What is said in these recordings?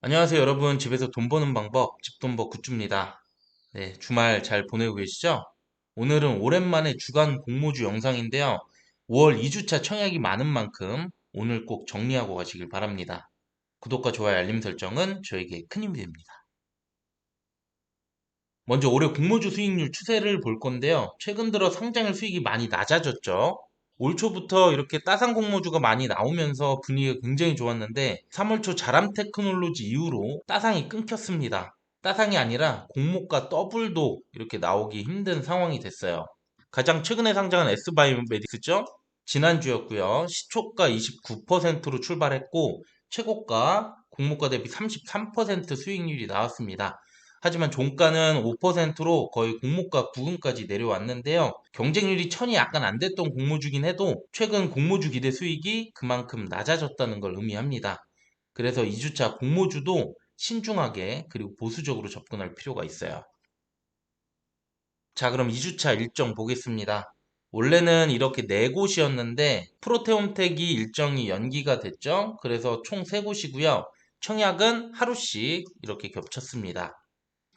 안녕하세요 여러분. 집에서 돈 버는 방법 집돈버 굿즈입니다. 네 주말 잘 보내고 계시죠? 오늘은 오랜만에 주간 공모주 영상인데요. 5월 2주차 청약이 많은 만큼 오늘 꼭 정리하고 가시길 바랍니다. 구독과 좋아요 알림 설정은 저에게 큰 힘이 됩니다. 먼저 올해 공모주 수익률 추세를 볼 건데요. 최근 들어 상장일 수익이 많이 낮아졌죠 올 초부터 이렇게 따상 공모주가 많이 나오면서 분위기가 굉장히 좋았는데 3월 초 자람 테크놀로지 이후로 따상이 끊겼습니다. 따상이 아니라 공모가 더블도 이렇게 나오기 힘든 상황이 됐어요. 가장 최근에 상장한 S바이오메딕스죠? 지난주였고요. 시초가 29%로 출발했고 최고가 공모가 대비 33% 수익률이 나왔습니다. 하지만 종가는 5%로 거의 공모가 부근까지 내려왔는데요. 경쟁률이 천이 약간 안 됐던 공모주긴 해도 최근 공모주 기대 수익이 그만큼 낮아졌다는 걸 의미합니다. 그래서 2주차 공모주도 신중하게 그리고 보수적으로 접근할 필요가 있어요. 자, 그럼 2주차 일정 보겠습니다. 원래는 이렇게 네 곳이었는데 프로테온텍이 일정이 연기가 됐죠. 그래서 총세 곳이고요. 청약은 하루씩 이렇게 겹쳤습니다.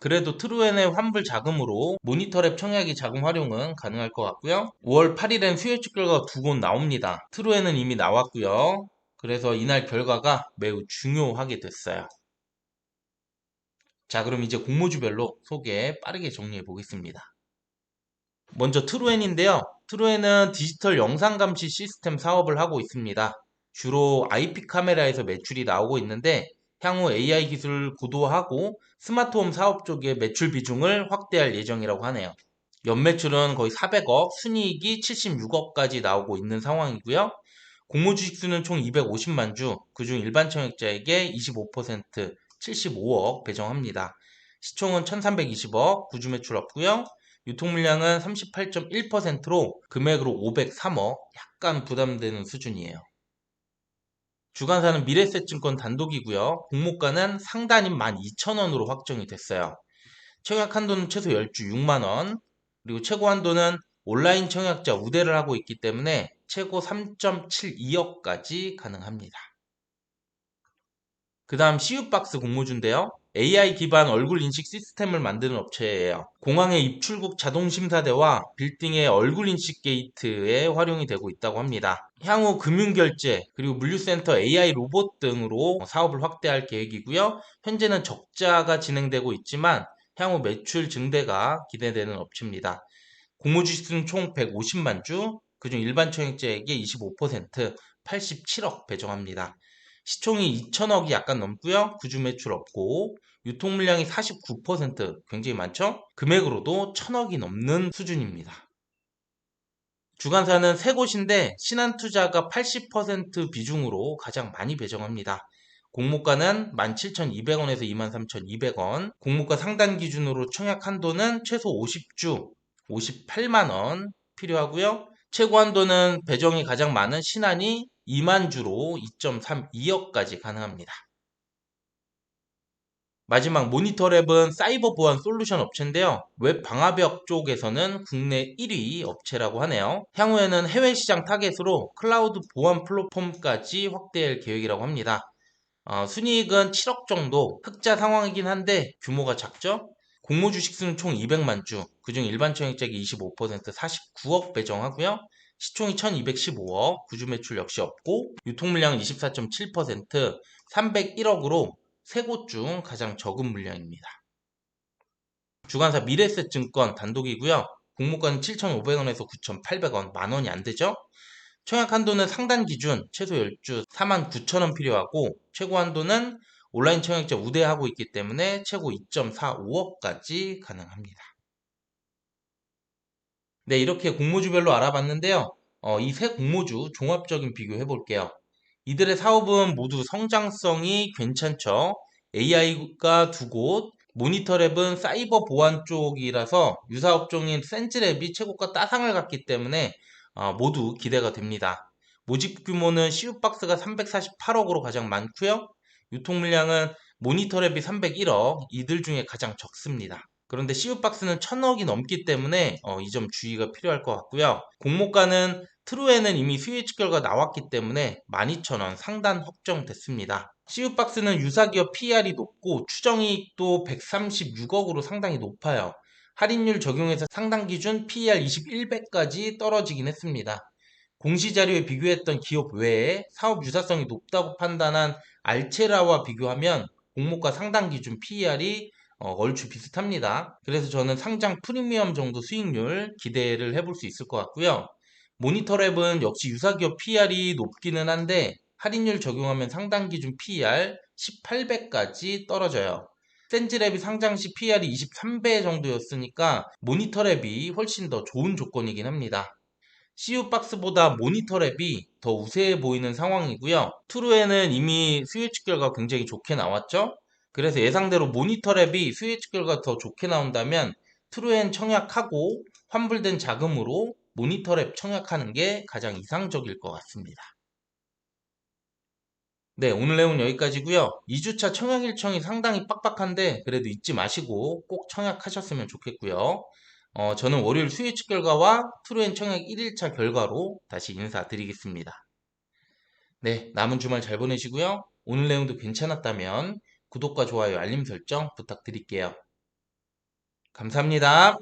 그래도 트루엔의 환불 자금으로 모니터랩 청약이 자금 활용은 가능할 것 같고요. 5월 8일엔 수요측 결과가 두 곳 나옵니다. 트루엔은 이미 나왔고요. 그래서 이날 결과가 매우 중요하게 됐어요. 자, 그럼 이제 공모주별로 소개 빠르게 정리해 보겠습니다. 먼저 트루엔인데요. 트루엔은 디지털 영상 감시 시스템 사업을 하고 있습니다. 주로 IP 카메라에서 매출이 나오고 있는데 향후 AI 기술을 고도화하고 스마트홈 사업 쪽의 매출 비중을 확대할 예정이라고 하네요. 연매출은 거의 400억, 순이익이 76억까지 나오고 있는 상황이고요. 공모 주식 수는 총 250만 주, 그중 일반 청약자에게 25% 75억 배정합니다. 시총은 1320억, 구주 매출 없고요. 유통 물량은 38.1%로 금액으로 503억, 약간 부담되는 수준이에요. 주간사는 미래세증권 단독이고요. 공모가는 상단인 12,000원으로 확정이 됐어요. 청약 한도는 최소 10주 6만원, 그리고 최고 한도는 온라인 청약자 우대를 하고 있기 때문에 최고 3.72억까지 가능합니다. 그 다음 CU박스 공모주인데요. AI 기반 얼굴 인식 시스템을 만드는 업체예요. 공항의 입출국 자동 심사대와 빌딩의 얼굴 인식 게이트에 활용이 되고 있다고 합니다. 향후 금융결제 그리고 물류센터 AI 로봇 등으로 사업을 확대할 계획이고요. 현재는 적자가 진행되고 있지만 향후 매출 증대가 기대되는 업체입니다. 공모주식수는 총 150만 주, 그중 일반 청약자에게 25% 87억 배정합니다. 시총이 2천억이 약간 넘고요. 구주 매출 없고 유통 물량이 49% 굉장히 많죠? 금액으로도 천억이 넘는 수준입니다. 주간사는 세 곳인데 신한투자가 80% 비중으로 가장 많이 배정합니다. 공모가는 17,200원에서 23,200원, 공모가 상단 기준으로 청약 한도는 최소 50주, 58만원 필요하고요. 최고 한도는 배정이 가장 많은 신한이 2만 주로 2.32억까지 가능합니다. 마지막 모니터 랩은 사이버 보안 솔루션 업체인데요. 웹 방화벽 쪽에서는 국내 1위 업체라고 하네요. 향후에는 해외 시장 타겟으로 클라우드 보안 플랫폼까지 확대할 계획이라고 합니다. 어, 순이익은 7억 정도 흑자 상황이긴 한데 규모가 작죠? 공모 주식 수는 총 200만 주, 그중 일반 청약자기 25% 49억 배정하고요. 시총이 1215억, 구주 매출 역시 없고 유통 물량은 24.7% 301억으로 세 곳 중 가장 적은 물량입니다. 주간사 미래세증권 단독이고요. 공모가는 7,500원에서 9,800원, 만 원이 안 되죠? 청약 한도는 상단 기준 최소 10주 49,000원 필요하고 최고 한도는 온라인 청약자 우대하고 있기 때문에 최고 2.45억까지 가능합니다. 네, 이렇게 공모주별로 알아봤는데요. 어, 이 세 공모주 종합적인 비교해 볼게요. 이들의 사업은 모두 성장성이 괜찮죠. AI가 두 곳, 모니터랩은 사이버 보안 쪽이라서 유사업종인 센즈랩이 최고가 따상을 갖기 때문에 어, 모두 기대가 됩니다. 모집 규모는 CU박스가 348억으로 가장 많고요. 유통 물량은 모니터랩이 301억, 이들 중에 가장 적습니다. 그런데 CU박스는 1000억이 넘기 때문에 어, 이 점 주의가 필요할 것 같고요. 공모가는 트루에는 이미 스위치 결과 나왔기 때문에 12,000원 상단 확정됐습니다. CU박스는 유사기업 PR이 높고 추정이익도 136억으로 상당히 높아요. 할인율 적용해서 상당 기준 PER 21배까지 떨어지긴 했습니다. 공시자료에 비교했던 기업 외에 사업 유사성이 높다고 판단한 알체라와 비교하면 공모가 상당 기준 PER이 어, 얼추 비슷합니다. 그래서 저는 상장 프리미엄 정도 수익률 기대를 해볼 수 있을 것 같고요. 모니터랩은 역시 유사기업 PER이 높기는 한데 할인율 적용하면 상당 기준 PER 18배까지 떨어져요. 센즈랩이 상장 시 PER이 23배 정도였으니까 모니터랩이 훨씬 더 좋은 조건이긴 합니다. CU박스보다 모니터랩이 더 우세해 보이는 상황이고요. 투루에는 이미 스위치 결과 굉장히 좋게 나왔죠. 그래서 예상대로 모니터 랩이 스위치 결과 더 좋게 나온다면 트루엔 청약하고 환불된 자금으로 모니터 랩 청약하는 게 가장 이상적일 것 같습니다. 네, 오늘 내용 여기까지고요. 2주차 청약 일정이 상당히 빡빡한데 그래도 잊지 마시고 꼭 청약하셨으면 좋겠고요. 어, 저는 월요일 스위치 결과와 트루엔 청약 1일차 결과로 다시 인사드리겠습니다. 네, 남은 주말 잘 보내시고요. 오늘 내용도 괜찮았다면 구독과 좋아요, 알림 설정 부탁드릴게요. 감사합니다.